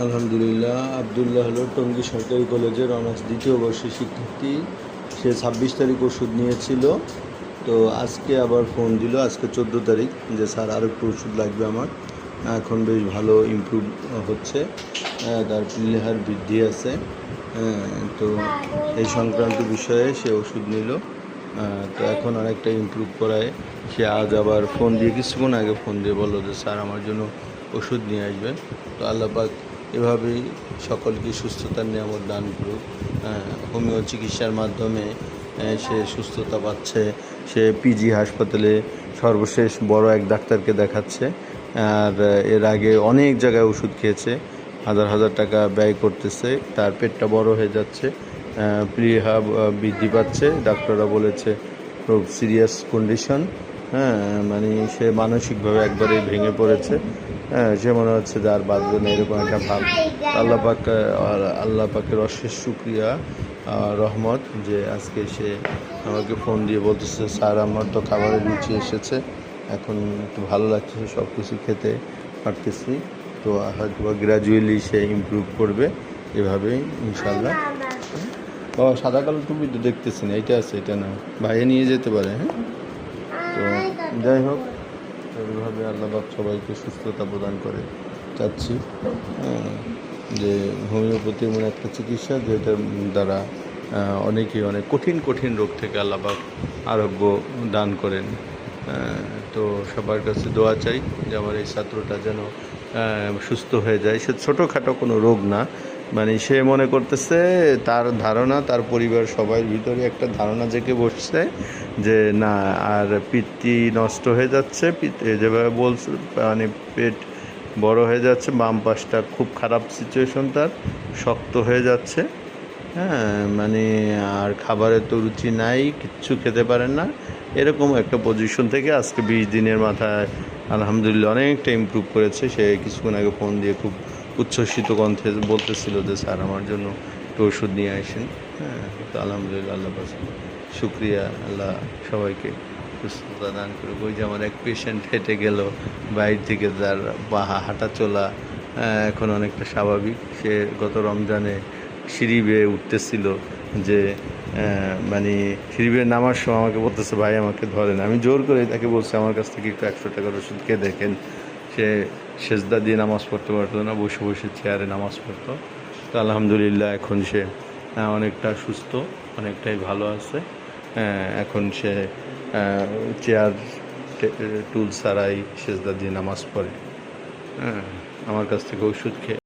আলহামদুলিল্লাহ, আবদুল্লাহ হলো টঙ্গী সরকারি কলেজের অনার্স দ্বিতীয় বর্ষের শিক্ষার্থী। সে ছাব্বিশ তারিখ ওষুধ নিয়েছিল। তো আজকে আবার ফোন দিল, আজকে চোদ্দ তারিখ। যে স্যার আর একটু ওষুধ লাগবে আমার। এখন বেশ ভালো ইমপ্রুভ হচ্ছে। তার প্লেহার বৃদ্ধি আছে। তো এই সংক্রান্ত বিষয়ে সে ওষুধ নিল। তো এখন অনেকটা ইমপ্রুভ করায়। সে আজ আবার ফোন দিয়ে, কিছুক্ষণ আগে ফোন দিয়ে বলল যে, স্যার, আমার জন্য ওষুধ নিয়ে আসবেন। তো আল্লাপাক এভাবেই সকলকে সুস্থতার নিয়ামত দান করুক। হোমিও চিকিৎসার মাধ্যমে সে সুস্থতা পাচ্ছে। সে পিজি হাসপাতালে সর্বশেষ বড় এক ডাক্তারকে দেখাচ্ছে। আর এর আগে অনেক জায়গায় ওষুধ খেয়েছে। হাজার হাজার টাকা ব্যয় করতেছে। তার পেটটা বড় হয়ে যাচ্ছে। প্রিহা বৃদ্ধি পাচ্ছে। ডাক্তাররা বলেছে, খুব সিরিয়াস কন্ডিশন হ্যাঁ মানে সে মানসিকভাবে একবারে ভেঙে পড়েছে। হ্যাঁ সে মনে হচ্ছে যে আর বাঁচবে না এরকম একটা ভাব। আল্লাহ পাক আল্লাহ পাকের অশেষ শুক্রিয়া আহ, রহমত যে আজকে সে আমাকে ফোন দিয়ে বলতেছে স্যার আমার তো খাবারের রুচি এসেছে এখন একটু ভালো লাগছে সব কিছু খেতে পারতেছি। তো হয়তো বা গ্র্যাজুয়ালি সে ইমপ্রুভ করবে এভাবেই ইনশাল্লাহ বাবা সাদা কালো টুপি তো দেখতেছি না এটা আছে এটা না। বাইরে নিয়ে যেতে পারে হ্যাঁ? তো যাই হোক এইভাবে আল্লাহবাক সবাইকে সুস্থতা প্রদান করে। চাচ্ছি যে হোমিওপ্যাথি এমন একটা চিকিৎসা যেটার দ্বারা অনেকেই অনেক কঠিন কঠিন রোগ থেকে আল্লাহবাক আরোগ্য দান করেন। তো সবার কাছে দোয়া চাই যে আমার এই ছাত্রটা যেন সুস্থ হয়ে যায়। সে ছোটোখাটো কোনো রোগ না মানে সে মনে করতেছে, তার ধারণা, তার পরিবার সবার ভিতরে একটা ধারণা জেগে বসছে যে, না, আর পিত্তি নষ্ট হয়ে যাচ্ছে। যেভাবে বলছে মানে পেট বড় হয়ে যাচ্ছে, বাম পাশটা খুব খারাপ সিচুয়েশন তার, শক্ত হয়ে যাচ্ছে। হ্যাঁ মানে আর খাবারের তো রুচি নাই, কিচ্ছু খেতে পারেন না। এরকম একটা পজিশন থেকে আজকে বিশ দিনের মাথায় আলহামদুলিল্লাহ অনেকটা ইমপ্রুভ করেছে। সে কিছুক্ষণ আগে ফোন দিয়ে খুব উচ্ছ্বসিত কণ্ঠে বলতেছিল যে, স্যার, আমার জন্য একটু ওষুধ নিয়ে আসেন। হ্যাঁ তো আলহামদুলিল্লাহ, আল্লাহ শুক্রিয়া, আল্লাহ সবাইকে সুস্থতা দান করুক। ওই যে আমার এক পেশেন্ট হেঁটে গেল, বাইর থেকে তার বা হাঁটা চলা এখন অনেকটা স্বাভাবিক। সে গত রমজানে সিঁড়ি বেয়ে উঠতেছিল যে মানে সিঁড়ি বেয়ে নামার সময় আমাকে বলতেছে, ভাই, আমাকে ধরেন। আমি জোর করে তাকে বলছি, আমার কাছ থেকে একটু একশো টাকার ওষুধ খেয়ে দেখেন। সে সেজদা দিয়ে নামাজ পড়তে পারতো না, বসে বসে চেয়ারে নামাজ পড়তো। তো আলহামদুলিল্লাহ এখন সে অনেকটা সুস্থ, অনেকটাই ভালো আছে। এখন সে চেয়ার টুল সারাই সেজদা দিয়ে নামাজ পড়ে। আমার কাছ থেকে ওষুধ খেয়ে